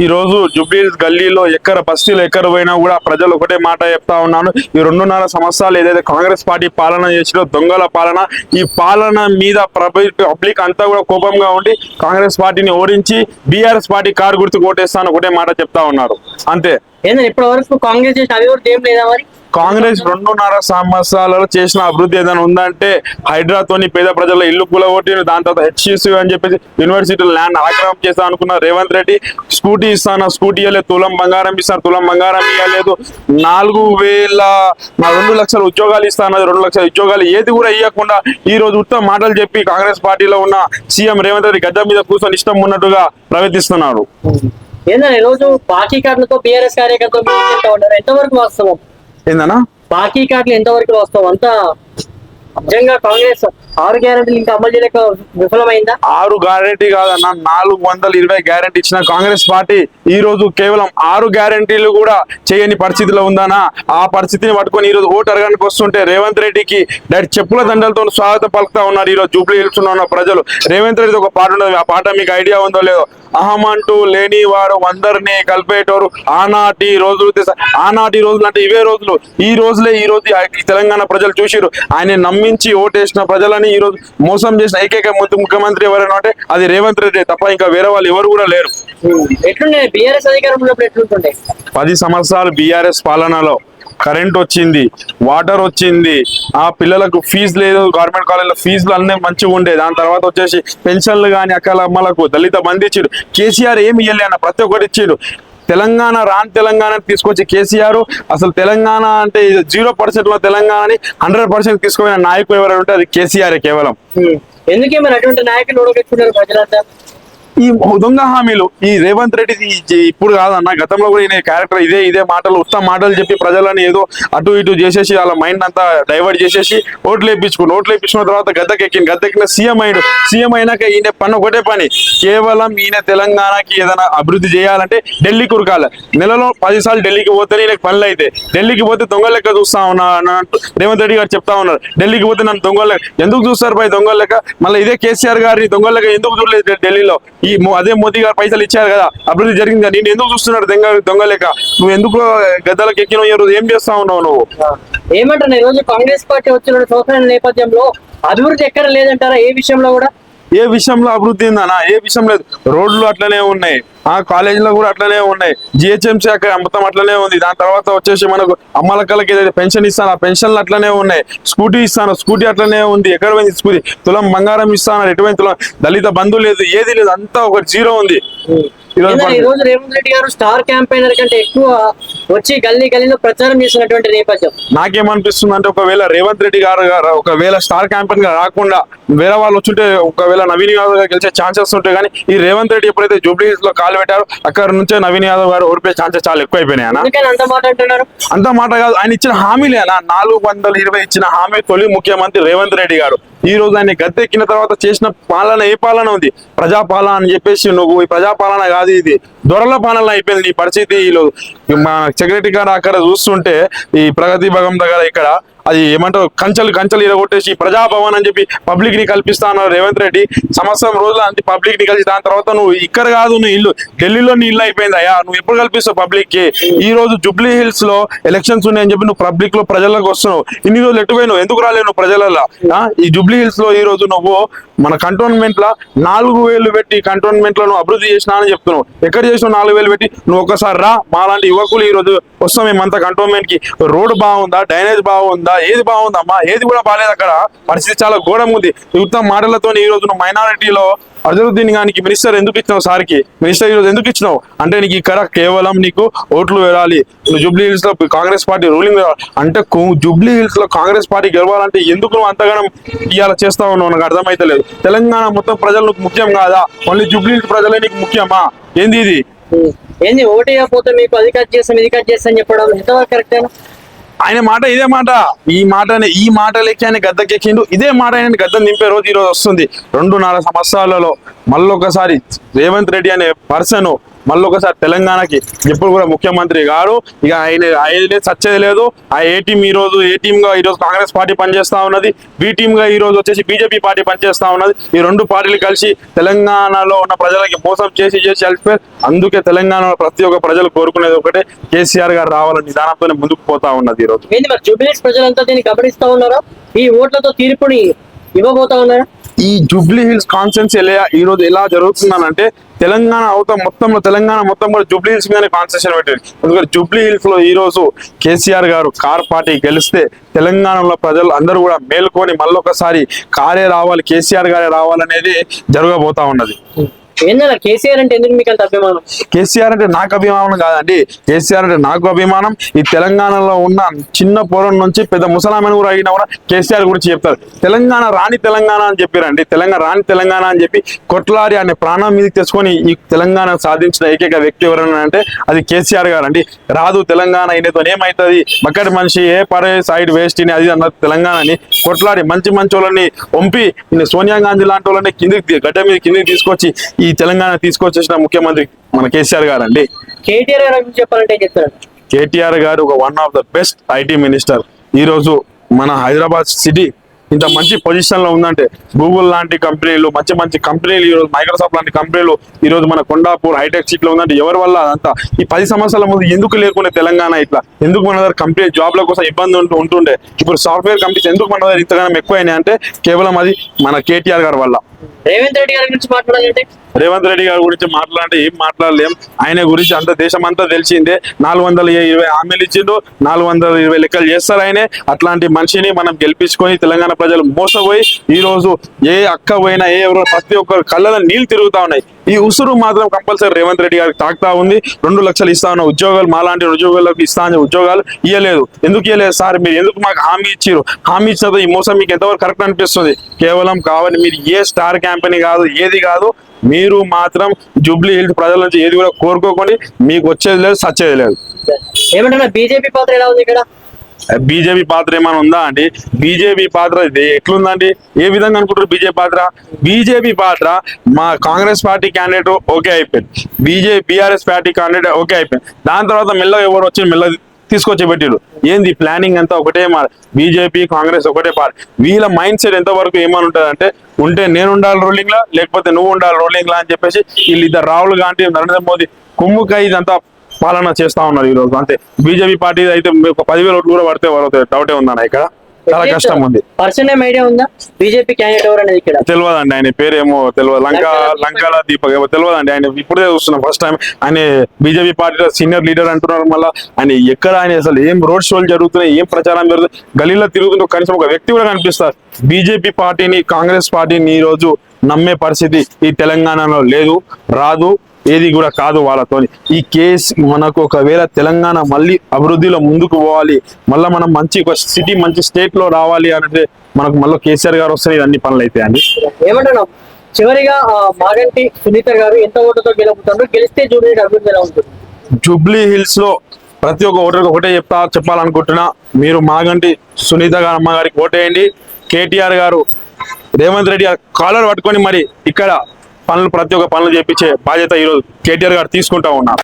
ఈ రోజు జుబ్లీస్ గల్లీలో ఎక్కడ బస్తీలో ఎక్కడ పోయినా కూడా ప్రజలు ఒకటే మాట చెప్తా ఉన్నాను ఈ రెండున్నర సంవత్సరాలు ఏదైతే కాంగ్రెస్ పార్టీ పాలన చేసినో దొంగల పాలన ఈ పాలన మీద పబ్లిక్ అంతా కూడా కోపంగా ఉండి కాంగ్రెస్ పార్టీని ఓడించి బీఆర్ఎస్ పార్టీ కారు గుర్తు కోటేస్తాను ఒకటే మాట చెప్తా ఉన్నారు. అంతే. ఇప్పటి వరకు కాంగ్రెస్ చేసిన అభివృద్ధి ఏం లేదా మరి? కాంగ్రెస్ రెండున్నర సంవత్సరాలలో చేసిన అభివృద్ధి ఏదైనా ఉందంటే హైడ్రాతోని పేద ప్రజల ఇల్లు కూలగొట్టి దాని తర్వాత హెచ్సిసి అని చెప్పేసి యూనివర్సిటీ ల్యాండ్ ఆక్రమం చేస్తా అనుకున్న రేవంత్ రెడ్డి స్కూటీ ఇస్తాను? స్కూటీ ఇవ్వలేదు తులం బంగారం ఇస్తాను? తులం బంగారం ఇవ్వలేదు నాలుగు వేల రెండు లక్షల ఉద్యోగాలు ఇస్తాను? రెండు లక్షల ఉద్యోగాలు ఏది కూడా ఇవ్వకుండా ఈ రోజు ఉత్తమ మాటలు చెప్పి కాంగ్రెస్ పార్టీలో ఉన్న సీఎం రేవంత్ రెడ్డి గడ్డ మీద కూర్చొని ఇష్టం ఉన్నట్టుగా ప్రవర్తిస్తున్నాడు ఏంటంటే ఈ రోజు బాకీ కార్డులతో బీఆర్ఎస్ కార్యకర్తలు ఎంతవరకు వాస్తవం? ఏందన్నా? బాకీ కార్డులు ఎంతవరకు వస్తావు? అంతా నిజంగా కాంగ్రెస్ ఆరు గ్యారెంటీలు ఇంకా అమలు చేయలేక విఫలమైందా? ఆరు గ్యారెంటీ కాదన్న నాలుగు వందల ఇరవై గ్యారెంటీ ఇచ్చిన కాంగ్రెస్ పార్టీ ఈ రోజు కేవలం ఆరు గ్యారెంటీలు కూడా చేయని పరిస్థితిలో ఉందనా ఆ పరిస్థితిని పట్టుకొని ఈ రోజు ఓటు అడగడానికి వస్తుంటే రేవంత్ రెడ్డికి డైరెక్ట్ చెప్పుల దండలతో స్వాగతం పలుకుతా ఉన్నారు. ఈ రోజు జూబ్లీ హిల్స్ ఉన్న ప్రజలు. రేవంత్ రెడ్డి ఒక పాట ఉండదు ఆ పాట మీకు ఐడియా ఉందో లేదో? అహం అంటూ లేనివాడు అందరినీ కలిపేటోరు. ఆనాటి రోజులు ఆనాటి రోజులు అంటే ఇవే రోజులు. ఈ రోజులే ఈ రోజు తెలంగాణ ప్రజలు చూసిరు ఆయన నమ్మించి ఓటేసిన ప్రజలని ఈ రోజు మోసం చేసిన ఏకైక ముఖ్య- ముఖ్యమంత్రి ఎవరైనా అంటే అది రేవంత్ రెడ్డి తప్ప ఇంకా వేరే వాళ్ళు ఎవరు కూడా లేరు. పది సంవత్సరాలు బీఆర్ఎస్ పాలనలో కరెంట్ వచ్చింది వాటర్ వచ్చింది ఆ పిల్లలకు ఫీజు లేదు గవర్నమెంట్ కాలేజీలో ఫీజులు అన్నీ మంచిగా ఉండే. దాని తర్వాత వచ్చేసి పెన్షన్లు కానీ అక్కల అమ్మలకు దళిత బంధు ఇచ్చారు కేసీఆర్ ఏమి ఇవ్వలే అన్న ప్రతి ఒక్కటి ఇచ్చారు తెలంగాణ రాన్ తెలంగాణ తీసుకొచ్చి కేసీఆర్ అసలు తెలంగాణ అంటే జీరో పర్సెంట్లో తెలంగాణని హండ్రెడ్ పర్సెంట్ తీసుకుపోయిన నాయకులు ఎవరైనా ఉంటే అది కేసీఆర్ కేవలం. Hmm. ఎందుకే మరి అటువంటి నాయకులు ఓడగొట్టుకున్నారు ప్రజలంతా? ఈ దొంగ హామీలు ఈ రేవంత్ రెడ్డి ఇప్పుడు కాదన్న గతంలో కూడా ఈయన క్యారెక్టర్ ఇదే ఇదే మాటలు ఉత్తమ మాటలు చెప్పి ప్రజలని ఏదో అటు ఇటు చేసేసి వాళ్ళ మైండ్ అంతా డైవర్ట్ చేసేసి ఓట్లు వేయించుకుని ఓట్లు వేయించుకున్న తర్వాత గద్దెక్కిన గద్దెక్కిన సీఎం అయ్యాడు సీఎం అయినాక ఈయన పని ఒకటే పని. కేవలం ఈయన తెలంగాణకి ఏదైనా అభివృద్ధి చేయాలంటే ఢిల్లీకి ఉరకాలి నెలలో పదిసార్లు ఢిల్లీకి పోతే ఈయనకి పనులు అయితే. ఢిల్లీకి పోతే దొంగ లెక్క చూస్తా ఉన్నా అని రేవంత్ రెడ్డి గారు చెప్తా ఉన్నారు. ఢిల్లీకి పోతే నన్ను దొంగ లెక్క ఎందుకు చూస్తారు పై దొంగ లెక్క? మళ్ళీ ఇదే కేసీఆర్ గారిని దొంగ లెక్క ఎందుకు చూడలేదు ఢిల్లీలో? ఈ అదే మోదీ గారు పైసలు ఇచ్చారు కదా అభివృద్ధి జరిగింది? నేను ఎందుకు చూస్తున్నాడు దొంగ దొంగ లెక్క? నువ్వు ఎందుకు గద్దలకు ఎక్కిన రోజు ఏం చేస్తా ఉన్నావు నువ్వు? ఏమంటారు ఈ రోజు కాంగ్రెస్ పార్టీ వచ్చిన రెండు నేపథ్యంలో అభివృద్ధి ఎక్కడ లేదంటారా? ఏ విషయంలో కూడా? ఏ విషయంలో అభివృద్ధి ఉందనా ఏ విషయం లేదు. రోడ్లు అట్లనే ఉన్నాయి. ఆ కాలేజీలో కూడా అట్లనే ఉన్నాయి. జిహెచ్ఎంసీ అక్కడ మొత్తం అట్లనే ఉంది. దాని తర్వాత వచ్చేసి మనకు అమ్మలక్కలకి ఏదైతే పెన్షన్ ఇస్తాను ఆ పెన్షన్లు అట్లనే ఉన్నాయి. స్కూటీ ఇస్తాను స్కూటీ అట్లనే ఉంది. ఎక్కడ పోయింది స్కూటీ? తులం బంగారం ఇస్తాను ఎటువంటి తులం? దళిత బంధు లేదు ఏది లేదు అంతా ఒక జీరో ఉంది. ఈ రోజు రేవంత్ రెడ్డి గారు స్టార్ క్యాంపెయినర్ కంటే ఎక్కువ వచ్చి గల్లీ గల్లీలో ప్రచారం చేసినటువంటి నేపథ్యం. నాకేమనిపిస్తుంది అంటే ఒకవేళ రేవంత్ రెడ్డి గారు గారు ఒకవేళ స్టార్ క్యాంపెయిన్గా రాకుండా వేరే వాళ్ళు వచ్చుంటే ఒకవేళ నవీన్ యాదవ్ గారు గెలిచే ఛాన్సెస్ ఉంటాయి కానీ ఈ రేవంత్ రెడ్డి ఎప్పుడైతే జూబ్లీ లో కాలు పెట్టారో అక్కడ నుంచే నవీన్ యాదవ్ గారు ఓడిపోయే ఛాన్సెస్ చాలా అన్న. అందుకని అంత మాట అంటున్నారు? అంత మాట కాదు. ఆయన ఇచ్చిన హామీలేనా నాలుగు వందల ఇరవై ఇచ్చిన హామీ తొలి ముఖ్యమంత్రి రేవంత్ రెడ్డి గారు. ఈ రోజు ఆయన గద్దెక్కిన తర్వాత చేసిన పాలన ఏ పాలన ఉంది? ప్రజాపాలన అని చెప్పేసి నువ్వు ఈ ప్రజాపాలన కాదు ఇది. దొరల పాలన అయిపోయింది నీ పరిస్థితి ఈలో మా సెక్రటరీ గారు అక్కడ చూస్తుంటే ఈ ప్రగతి భగం దగ్గర ఇక్కడ అది ఏమంటారు కంచెలు కంచెలు ఇరగొట్టేసి ప్రజాభవన్ అని చెప్పి పబ్లిక్ని కల్పిస్తా అన్నారు రేవంత్ రెడ్డి. సంవత్సరం రోజులు అంటే పబ్లిక్ని కలిసి దాని తర్వాత నువ్వు ఇక్కడ కాదు నువ్వు ఇల్లు ఢిల్లీలో నీ ఇల్లు అయిపోయింది అయ్యా నువ్వు ఎప్పుడు కల్పిస్తావు పబ్లిక్కి? ఈ రోజు జుబ్లీ హిల్స్లో ఎలక్షన్స్ ఉన్నాయని చెప్పి నువ్వు పబ్లిక్లో ప్రజలకు వస్తున్నావు. ఇన్ని రోజులు ఎటుపోయిను ఎందుకు రాలేవు నువ్వు ప్రజలలో? ఆ? ఈ జుబ్లీ హిల్స్లో ఈ రోజు నువ్వు మన కంటోన్మెంట్ లా నాలుగు వేలు పెట్టి కంటోన్మెంట్లో నువ్వు అభివృద్ధి చేసినా అని చెప్తున్నావు. ఎక్కడ చేసినావు నాలుగు వేలు పెట్టి? నువ్వు ఒకసారి రా మాలాంటి యువకులు ఈ రోజు వస్తాం మేమంతా కంటోన్మెంట్కి. రోడ్ బాగుందా? డ్రైనేజ్ బాగుందా? ఏది బాగుందమ్మా? ఏది కూడా బాగాలేదు అక్కడ. పరిస్థితి చాలా ఘోరంగా ఉంది. యుక్త మాటలతో ఈ రోజు మైనారిటీలో అజరుద్దీన్ గానికి మినిస్టర్ ఎందుకు ఇచ్చినావు సార్కి? మినిస్టర్ ఈరోజు ఎందుకు ఇచ్చినావు? అంటే నీకు ఇక్కడ కేవలం నీకు ఓట్లు వెళ్ళాలి నువ్వు జూబ్లీ హిల్స్లో కాంగ్రెస్ పార్టీ రూలింగ్ అంటే జూబ్లీ హిల్స్లో కాంగ్రెస్ పార్టీ గెలవాలంటే ఎందుకు నువ్వు అంతగానం ఇవాళ చేస్తా ఉన్నావు? నాకు అర్థమైతలేదు. తెలంగాణ మొత్తం ప్రజలు నీకు ముఖ్యం కాదా? ఓన్లీ జూబ్లీ హిల్స్ ప్రజలే నీకు ముఖ్యమా? ఏంది ఇది? ఏంది ఓటు పోతే మీకు అది కట్ చేస్తాం ఇది కట్ చేస్తాం చెప్పడం ఎంతవరకు కరెక్ట్ ఆయన మాట ఇదే మాట. ఈ మాట ఈ మాట లెక్క ఆయన గద్దకెక్కిండు ఇదే మాట ఆయన గద్దం నింపే రోజు ఈ రోజు వస్తుంది. రెండున్నర సంవత్సరాలలో మళ్ళొకసారి రేవంత్ రెడ్డి అనే పర్సన్ మళ్ళీ ఒకసారి తెలంగాణకి ఎప్పుడు కూడా ముఖ్యమంత్రి గారు ఇక ఆయన ఆయన సచ్చేది లేదు. ఆ ఏ టీం ఈ రోజు ఏ టీమ్గా ఈ రోజు కాంగ్రెస్ పార్టీ పనిచేస్తా ఉన్నది? బి టీమ్గా ఈ రోజు వచ్చేసి బీజేపీ పార్టీ పనిచేస్తా ఉన్నది. ఈ రెండు పార్టీలు కలిసి తెలంగాణలో ఉన్న ప్రజలకి మోసం చేసి చేసి అలిసిపోయి అందుకే తెలంగాణలో ప్రతి ఒక్క ప్రజలు కోరుకునేది ఒకటే. కేసీఆర్ గారు రావాలని నిదానంతోనే ముందుకు పోతా ఉన్నది ఈ రోజు జూబిలీస్ ప్రజలంతా దీన్ని గమనిస్తా ఉన్నారా? ఈ ఓట్లతో తీర్పుని ఇవ్వబోతా ఉన్నారా? ఈ జూబ్లీ హిల్స్ కాన్సెన్స్ ఎలా ఈ రోజు ఎలా జరుగుతుందనంటే తెలంగాణ అవత మొత్తంలో తెలంగాణ మొత్తం కూడా జూబ్లీ హిల్స్ మీదనే కాన్సెషన్ పెట్టారు ఎందుకంటే జూబ్లీ హిల్స్లో ఈ రోజు కేసీఆర్ గారు కార్ పార్టీ గెలిస్తే తెలంగాణలో ప్రజలు అందరూ కూడా మేల్కొని మళ్ళొకసారి కారే రావాలి కేసీఆర్ గారే రావాలనేది జరగబోతా ఉన్నది. ఏందన్నా కేసీఆర్ అంటే ఎందుకు మీకు అంత అభిమానం? కేసీఆర్ అంటే నాకు అభిమానం కాదండి. కేసీఆర్ అంటే నాకు అభిమానం. ఈ తెలంగాణలో ఉన్న చిన్న పొరం నుంచి పెద్ద ముసలామని కూడా అయినా కూడా కేసీఆర్ గురించి చెప్తారు. తెలంగాణ రాణి తెలంగాణ అని చెప్పారండి. తెలంగాణ రాణి తెలంగాణ అని చెప్పి కొట్లాడి అనే ప్రాణం మీదకి తెచ్చుకొని ఈ తెలంగాణ సాధించిన ఏకైక వ్యక్తి ఎవరైనా అంటే అది కేసీఆర్ గారు అండి రాదు తెలంగాణ అయినతో ఏమవుతుంది మక్కడి మనిషి ఏ పడే సైడ్ వేస్ట్ అని అది అన్నది తెలంగాణని కొట్లాడి మంచి మంచి వాళ్ళని పంపి సోనియా గాంధీ లాంటి వాళ్ళని కిందికి గడ్డ మీద కిందికి తీసుకొచ్చి ఈ తెలంగాణ తీసుకొచ్చేసిన ముఖ్యమంత్రి మన కేసీఆర్ గారు అండి కేటీఆర్ గారి చెప్పాలంటే చెప్తారు? కేటీఆర్ గారు ఒక one of the best IT minister ఈ రోజు మన హైదరాబాద్ సిటీ ఇంత మంచి పొజిషన్లో ఉందంటే గూగుల్ లాంటి కంపెనీలు మంచి మంచి కంపెనీలు ఈ రోజు మైక్రోసాఫ్ట్ లాంటి కంపెనీలు ఈ రోజు మన కొండాపూర్ హైటెక్ సిటీ లో ఉందంటే ఎవరి వల్ల అదంతా? ఈ పది సంవత్సరాల ముందు ఎందుకు లేకుండా తెలంగాణ ఇట్లా? ఎందుకు మన దగ్గర కంపెనీ జాబ్ల కోసం ఇబ్బంది ఉంటూ ఉంటుండే? ఇప్పుడు సాఫ్ట్వేర్ కంపెనీస్ ఎందుకు మన దగ్గర ఇంతగానో ఎక్కువైనాయి అంటే కేవలం అది మన కేటీఆర్ గారి వల్ల. రేవంత్ రెడ్డి గారి గురించి మాట్లాడాలంటే రేవంత్ రెడ్డి గారి గురించి మాట్లాడి ఏం మాట్లాడలేం. ఆయన గురించి అంత దేశం అంతా తెలిసిందే. నాలుగు వందల ఇరవై హామీలు ఇచ్చిండు. నాలుగు వందల ఇరవై లెక్కలు చేస్తారు ఆయనే. అట్లాంటి మనిషిని మనం గెలిపించుకొని తెలంగాణ ప్రజలు మోసపోయి ఈ రోజు ఏ అక్క పోయినా ఏ ఎవరో ప్రతి ఒక్కరు కళ్ళలో నీళ్ళు తిరుగుతా ఉన్నాయి. ఈ ఉసురు మాత్రం కంపల్సరీ రేవంత్ రెడ్డి గారికి తాకుతా ఉంది. రెండు లక్షలు ఇస్తా ఉన్న ఉద్యోగాలు మాలాంటి ఉద్యోగాలకు ఇస్తా అనే ఉద్యోగాలు ఇవ్వలేదు ఎందుకు ఇవ్వలేదు సార్ మీరు ఎందుకు మాకు హామీ ఇచ్చారు హామీ ఇచ్చినతో ఈ మోసం మీకు ఎంతవరకు కరెక్ట్ అనిపిస్తుంది? కేవలం కావాలి మీరు ఏ స్టార్ కంపెనీ కాదు ఏది కాదు మీరు మాత్రం జూబ్లీ హిల్స్ ప్రజల నుంచి ఏది కూడా కోరుకోకండి. మీకు వచ్చేది లేదు సచ్చేది లేదు. బీజేపీ పాత్ర ఎలా ఉంది ఇక్కడ? బీజేపీ పాత్ర ఏమైనా ఉందా అండి? బీజేపీ పాత్ర ఇది ఎట్లుందండి? ఏ విధంగా అనుకుంటారు బీజేపీ పాత్ర? బీజేపీ పాత్ర మా కాంగ్రెస్ పార్టీ క్యాండిడేట్ ఓకే అయిపోయింది. BJP BRS party candidate okay అయిపోయింది. దాని తర్వాత మెల్లగా ఎవరు వచ్చి మెల్లగా తీసుకొచ్చి పెట్టిరు ఏంది ప్లానింగ్ అంతా ఒకటే బీజేపీ కాంగ్రెస్ ఒకటే పార్టీ వీళ్ళ మైండ్ సెట్ ఎంతవరకు ఏమని ఉంటుంది అంటే ఉంటే నేను ఉండాలి రూలింగ్ లా లేకపోతే నువ్వు ఉండాలి రూలింగ్ లా అని చెప్పేసి వీళ్ళు ఇద్దరు రాహుల్ గాంధీ నరేంద్ర మోదీ కుమ్ముకై ఇదంతా పాలన చేస్తా ఉన్నారు ఈ రోజు అంతే బీజేపీ పార్టీ అయితే ఒక పదివేల ఓట్లు కూడా పడితే డౌటే ఉందన్న ఇక్కడ? చాలా కష్టం ఉంది పర్సన్ ఏం ఐడియా ఉందా? బీజేపీ క్యాండిడేట్ ఎవరు అనేది ఇక్కడ? తెలియదండి ఆయన పేరేమో తెలియదు లంక లంకాల దీపక్ ఏమో తెలియదండి ఆయన ఇప్పుడే చూస్తున్నాం ఫస్ట్ టైం ఆయన బీజేపీ పార్టీలో సీనియర్ లీడర్ అంటున్నారు మళ్ళీ. ఆయన ఎక్కడ ఆయన అసలు ఏం రోడ్ షోలు జరుగుతున్నాయి ఏం ప్రచారం జరుగుతుంది గలీలో తిరుగుతుంటే కనీసం ఒక వ్యక్తి కూడా కనిపిస్తారు. బీజేపీ పార్టీని కాంగ్రెస్ పార్టీని ఈ రోజు నమ్మే పరిస్థితి ఈ తెలంగాణలో లేదు రాదు. ఏది కూడా కాదు వాళ్ళతో ఈ కేసు మనకు ఒకవేళ తెలంగాణ మళ్ళీ అభివృద్ధిలో ముందుకు పోవాలి మళ్ళీ మనం మంచి ఒక సిటీ మంచి స్టేట్లో రావాలి అంటే మనకు మళ్ళీ కేసీఆర్ గారు వస్తే ఇవన్నీ పనులు అవుతాయి అండి. ఏమంటున్నాం చివరిగా మాగంటి సునీత గారు ఎంత ఓటుతో గెలుపుతారు గెలిస్తే జూబ్లీ అభివృద్ధి ఎలా ఉంటుంది? జూబ్లీ హిల్స్లో ప్రతి ఒక్క ఓటర్కి ఒకటే చెప్తా చెప్పాలనుకుంటున్నా. మీరు మాగంటి సునీత గారు అమ్మ గారికి ఓటేయండి. కేటీఆర్ గారు రేవంత్ రెడ్డి గారు కాలర్ పట్టుకొని మరి ఇక్కడ పనులు ప్రతి ఒక్క పనులు చేపించే బాధ్యత ఈరోజు కేటీఆర్ గారు తీసుకుంటా ఉన్నారు.